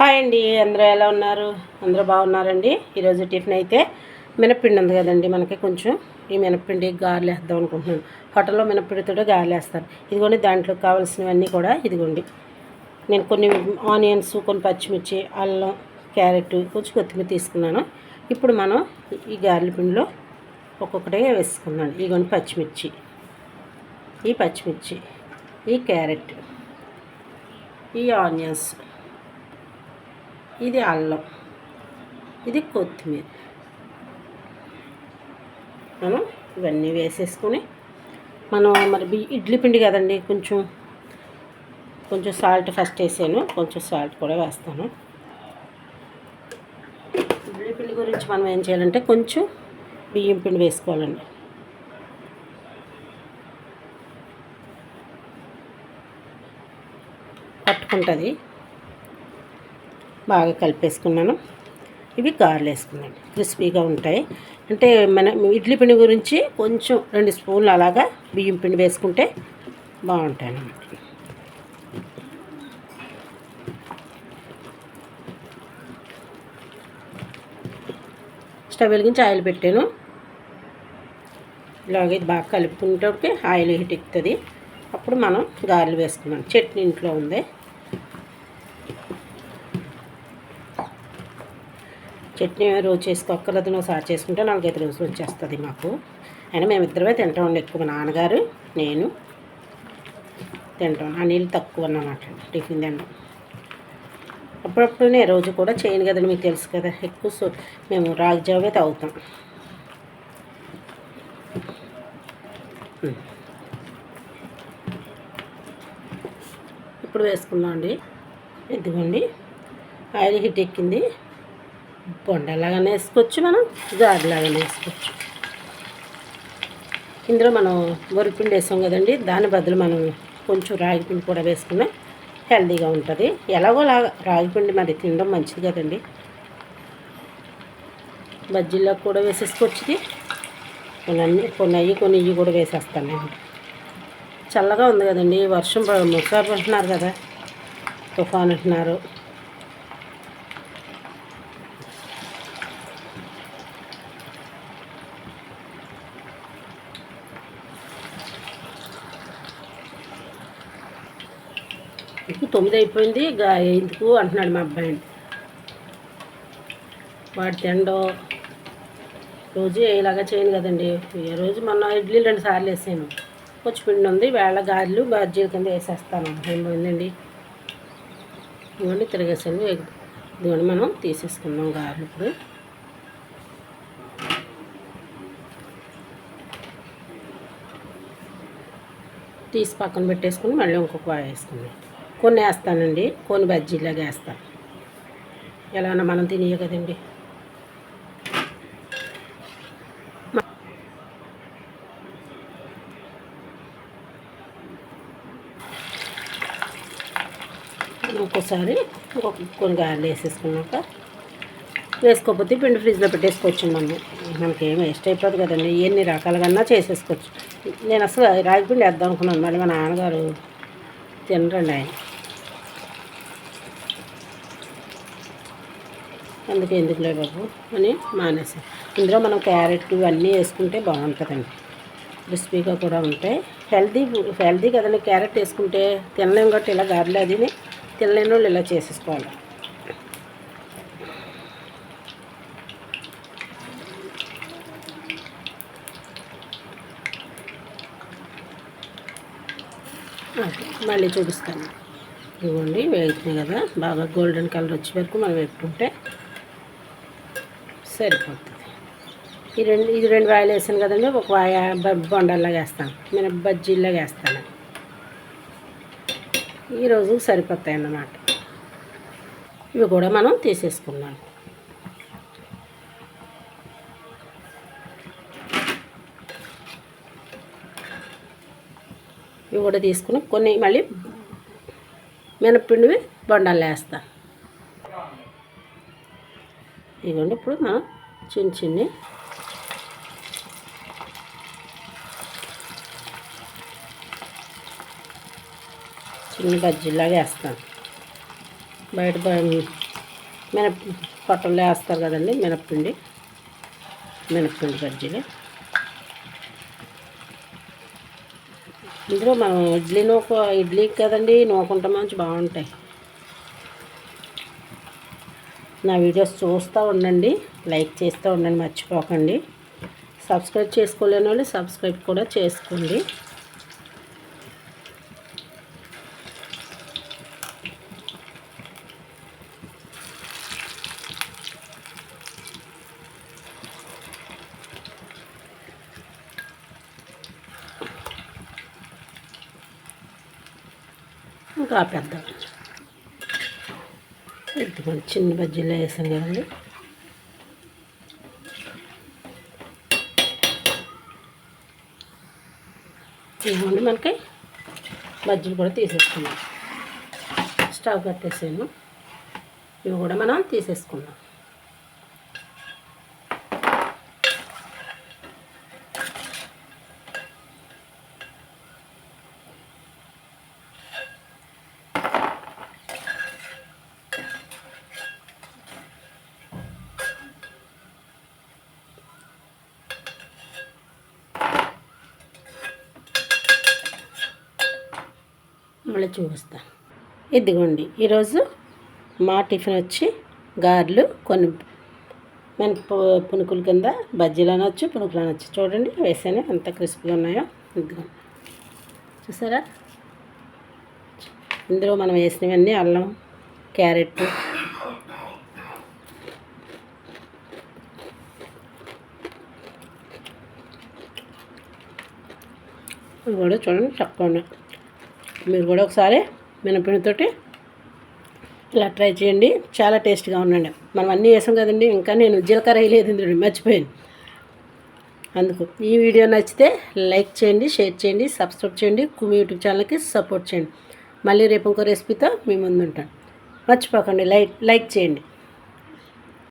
Hi అండి అందరూ ఎలా ఉన్నారు? అందరూ బాగున్నారండి? ఈరోజు టిఫిన్ అయితే మినప్పిండి ఉంది కదండి మనకి కొంచెం. ఈ మినప్పిండి గారెలు వేద్దాం అనుకుంటున్నాను. హోటల్లో మినప్పిండితో గారెలు వేస్తారు. ఇదిగోండి దాంట్లో కావాల్సినవన్నీ కూడా ఇదిగోండి. నేను కొన్ని ఆనియన్స్ కొన్ని పచ్చిమిర్చి అల్లం క్యారెట్ కొంచెం కొత్తిమీర తీసుకున్నాను. ఇప్పుడు మనం ఈ గారెల పిండిలో ఒక్కొక్కటే వేసుకున్నాను. ఇదిగోండి పచ్చిమిర్చి. ఈ పచ్చిమిర్చి ఈ క్యారెట్ ఈ ఆనియన్స్. ఇది అల్లం. ఇది కొత్తిమీర. మనం ఇవన్నీ వేసేసుకొని మనం మరి బి- ఇడ్లీ పిండి కదండి కొంచెం కొంచెం సాల్ట్ ఫస్ట్ వేసాను కొంచెం సాల్ట్ కూడా వేస్తాను. ఇడ్లీ పిండి గురించి మనం ఏం చేయాలంటే కొంచెం బియ్యం పిండి వేసుకోవాలండి. పట్టుకుంటుంది. బాగా కలిపేసుకున్నాను. ఇవి గారెలు వేసుకున్నాను క్రిస్పీగా ఉంటాయి. అంటే మన ఇడ్లీ పిండి గురించి కొంచెం రెండు స్పూన్లు అలాగా బియ్యం పిండి వేసుకుంటే బాగుంటాయి అన్నమాట. స్టవ్ వెలిగించి ఆయిల్ పెట్టాను. ఇలాగే బాగా కలుపుకుంటే ఆయిల్ హీట్ ఎక్కుతుంది. అప్పుడు మనం గారెలు వేసుకున్నాం. చట్నీ ఇంట్లో ఉంది. చట్నీ రోజు చేసుకోక్కర్లేదు ఒకసారి చేసుకుంటే నాలుగైదు రోజులు వచ్చేస్తుంది మాకు. అయినా మేమిద్దరమే తింటామండి ఎక్కువ మా నాన్నగారు నేను తింటాం. ఆ నీళ్ళు తక్కువ అన్నమాట టిఫిన్ తినడం. అప్పుడప్పుడు నేను రోజు కూడా చేయను కదండి మీకు తెలుసు కదా. ఎక్కువ సో మేము రాగి జావే తాగుతాం. ఇప్పుడు వేసుకుందాం అండి. ఇదిగోండి. ఆయిల్ హిట్ ఎక్కింది. బొండలాగానే వేసుకోవచ్చు మనం గారెలాగానే వేసుకోవచ్చు. ఇందులో మనం వరిపిండి వేసాం కదండి దాని బదులు మనం కొంచెం రాగి పిండి కూడా వేసుకున్నా. హెల్దీగా ఉంటుంది. ఎలాగోలాగా రాగి పిండి మరి తినడం మంచిది కదండి. బజ్జీలో కూడా వేసేసుకోవచ్చు ఇది. కొన్ని అన్ని కొన్ని అయ్యి కొన్ని ఇవి కూడా వేసేస్తాను నేను. చల్లగా ఉంది కదండి వర్షం ముసారు అంటున్నారు కదా తుఫాన్ అంటున్నారు. తొమ్మిది అయిపోయింది ఎందుకు అంటున్నాడు మా అబ్బాయి వాడు తిండో రోజు ఇలాగా చేయను కదండి. ఏ రోజు మొన్న ఇడ్లీ రెండు సార్లు వేసాను. కొంచెం పిండి ఉంది వేళ గారెలు బజ్జీల కింద వేసేస్తాను. ఏం పోయిందండి? ఇవ్వండి తిరిగేసాను ఇదిగోండి మనం తీసేసుకుందాం గారెలు ఇప్పుడు. తీసి పక్కన పెట్టేసుకుని మళ్ళీ ఇంకొక వాయి వేసుకున్నాం కొన్ని వేస్తానండి కొన్ని బజ్జీలాగా వేస్తాను ఎలా మనం తినేయ కదండి. ఇంకోసారి ఇంకొక కొన్ని గారెలు వేసేసుకున్నాక వేసుకోకపోతే పిండి ఫ్రిడ్జ్లో పెట్టేసుకోవచ్చు మనం మనకేం వేస్ట్ అయిపోదు కదండి. ఎన్ని రకాలుగా చేసేసుకోవచ్చు. నేను అసలు రాగి పిండి వేద్దాం అనుకున్నాను. మళ్ళీ మా నాన్నగారు తినరండి ఆయన. అందుకే ఎందుకులే బాబు అని మానేసాం. ఇందులో మనం క్యారెట్ ఇవన్నీ వేసుకుంటే బాగుంటుందండి. క్రిస్పీగా కూడా ఉంటాయి. హెల్దీ హెల్దీ కదండి క్యారెట్ వేసుకుంటే తినలేము కాబట్టి ఇలా గారెలు అది తినలేని వాళ్ళు ఇలా చేసేసుకోవాలి. మళ్ళీ చూపిస్తాను. ఇవ్వండి వేగుతున్నాయి కదా. బాగా గోల్డెన్ కలర్ వచ్చే వరకు మనం వేపుకుంటే సరిపోతుంది. ఈ రెండు ఇది రెండు వాయిలు వేసాను కదండి ఒక వాయ బొండల్లో వేస్తాను. నేను బజ్జీలాగా వేస్తాను. ఈరోజు సరిపోతాయి అన్నమాట. ఇవి కూడా మనం తీసేసుకున్నాం ఇవి కూడా తీసుకుని కొన్ని మళ్ళీ మినప్పిండివి బొండాలు వేస్తాను. ఇదిగోండి ఇప్పుడు మనం చిన్న చిన్ని చిన్న బజ్జీలాగా వేస్తాను. బయట బ- మినప పొట్టల్లో వేస్తారు కదండి మినప్పిండి. మినప్పిండి బజ్జీలు. ఇందులో మనం ఇడ్లీ నూక ఇడ్లీకి కదండి నూకుంటే మంచి బాగుంటాయి. నా వీడియోస్ చూస్తూ ఉండండి లైక్ చేస్తూ ఉండండి మర్చిపోకండి. సబ్స్క్రైబ్ చేసుకోలేని వాళ్ళు సబ్స్క్రైబ్ కూడా చేసుకోండి. ఇంకా పెద్ద ఇదిగోండి చిన్న బజ్జీలో వేసాం కదండి. ఇదిగోండి మనకి బజ్జీలు కూడా తీసేసుకున్నాం. స్టవ్ కట్టేసాను. ఇవి కూడా మనం తీసేసుకున్నాం. మళ్ళీ చూపిస్తా. ఇదిగోండి ఈరోజు మా టిఫిన్ వచ్చి గారెలు కొన్ని మన పునుకుల కింద బజ్జీలు అనొచ్చు పునుకులు అనొచ్చు. చూడండి వేసాను ఎంత క్రిస్పీగా ఉన్నాయో. ఇదిగో చూసారా? ఇందులో మనం వేసినవన్నీ అల్లం క్యారెట్ ఇవి కూడా చూడండి చక్కగా ఉన్నాయి. మీరు కూడా ఒకసారి మినపిండితోటి ఇలా ట్రై చేయండి. చాలా టేస్ట్గా ఉండండి. మనం అన్నీ వేసాం కదండి ఇంకా నేను జీలకర్ర వేయలేదు ఇందులో మర్చిపోయాను. అందుకు ఈ వీడియో నచ్చితే లైక్ చేయండి షేర్ చేయండి సబ్స్క్రైబ్ చేయండి కుమి యూట్యూబ్ ఛానల్కి సపోర్ట్ చేయండి. మళ్ళీ రేపు ఇంకో రెసిపీతో మీ ముందు ఉంటాను. మర్చిపోకండి లైక్ లైక్ చేయండి.